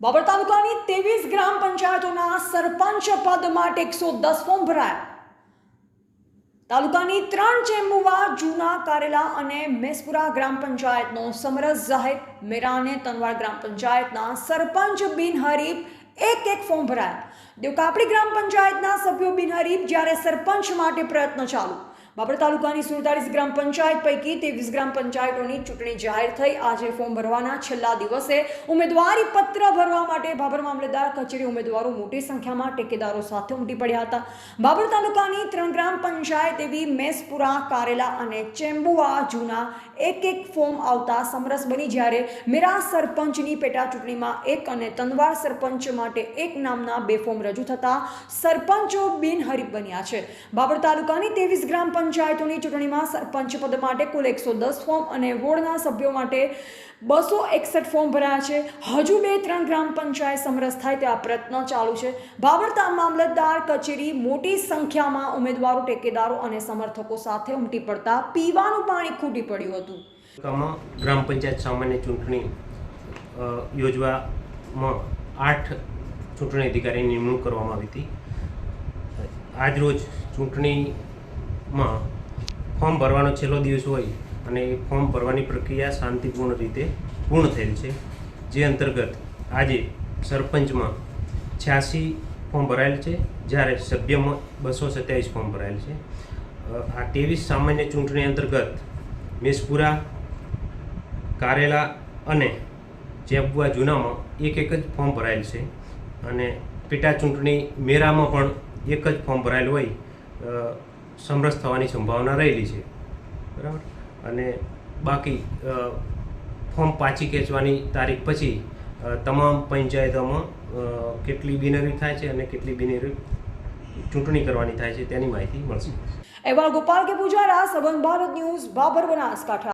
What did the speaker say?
બાબર તાલુકાની ત્રેવીસ ગ્રામ પંચાયતોના સરપંચ પદ માટે એકસો દસ ફોર્મ ભરાયા. તાલુકાની ત્રણ ચેમ્બુવા, જૂના કારેલા અને મેસપુરા ગ્રામ પંચાયતનો સમરસ જાહેર. મેરા અને તનવાર ગ્રામ પંચાયતના સરપંચ બિનહરીફ એક એક ફોર્મ ભરાયા. દેવકાપડી ગ્રામ પંચાયતના સભ્યો બિનહરીફ જ્યારે સરપંચ માટે પ્રયત્ન ચાલુ. બાબર તાલુકાની સુડતાલીસ ગ્રામ પંચાયત પૈકી ત્રેવીસ ગ્રામ પંચાયતોની ચૂંટણી જાહેર થઈ. આજે ફોર્મ ભરવાના છેલ્લા દિવસે ઉમેદવારી પત્ર ભરવા માટે બાબર મામલેદાર કચેરી ઉમેદવારો મોટી સંખ્યામાં ટેકેદારો સાથે ઉમટી પડ્યા હતા. બાબર તાલુકાની ત્રણ ગ્રામ પંચાયત એવી મેસપુરા, કારેલા અને ચેમ્બુઆ જૂના એક એક ફોર્મ આવતા સમરસ બની જ્યારે મેરા સરપંચની પેટા ચૂંટણીમાં એક અને તનવાર સરપંચ માટે એક નામના બે ફોર્મ રજૂ થતા સરપંચો બિનહરીફ બન્યા છે. બાબર તાલુકાની ત્રેવીસ ગ્રામ પંચાયતોની ચૂંટણીમાં સરપંચ પદ માટે કુલ એકસો દસ ફોર્મ અને વોર્ડના સભ્યો માટે બસો એકસઠ ફોર્મ ભરાયા છે. હજુ બે ત્રણ ગ્રામ પંચાયત સમરસ થાય તેવા પ્રયત્નો ચાલુ છે. બાબરતા મામલતદાર કચેરી મોટી સંખ્યામાં ઉમેદવારો, ટેકેદારો અને સમર્થકો સાથે ઉમટી પડતા પીવાનું પાણી ખૂટી પડ્યું હતું. તાલુકામાં ગ્રામ પંચાયત સામાન્ય ચૂંટણી યોજવામાં આઠ ચૂંટણી અધિકારીની નિમણૂક કરવામાં આવી હતી. આજરોજ ચૂંટણીમાં ફોર્મ ભરવાનો છેલ્લો દિવસ હોય અને એ ફોર્મ ભરવાની પ્રક્રિયા શાંતિપૂર્ણ રીતે પૂર્ણ થયેલ છે. જે અંતર્ગત આજે સરપંચમાં છ્યાસી ફોર્મ ભરાયેલ છે, જ્યારે સભ્યમાં બસો સત્યાવીસ ફોર્મ ભરાયેલ છે. આ ત્રેવીસ સામાન્ય ચૂંટણી અંતર્ગત મેસપુરા, કારેલા અને જેબુઆ જૂનામાં એક એક જ ફોર્મ ભરાયેલ છે અને પેટા ચૂંટણી મેરામાં પણ એક જ ફોર્મ ભરાયેલ હોય. સમરસ થવાની સંભાવના રહેલી છે. બરાબર? અને બાકી ફોર્મ પાછી ખેંચવાની તારીખ પછી તમામ પંચાયતોમાં કેટલી બિનરી થાય છે અને કેટલી બિનરી ચૂંટણી કરવાની થાય છે તેની માહિતી મળશે. અહેવાલ ગોપાલ કે પૂજારા, સબંધ ભારત ન્યૂઝ, બાબર બનાસકાંઠા.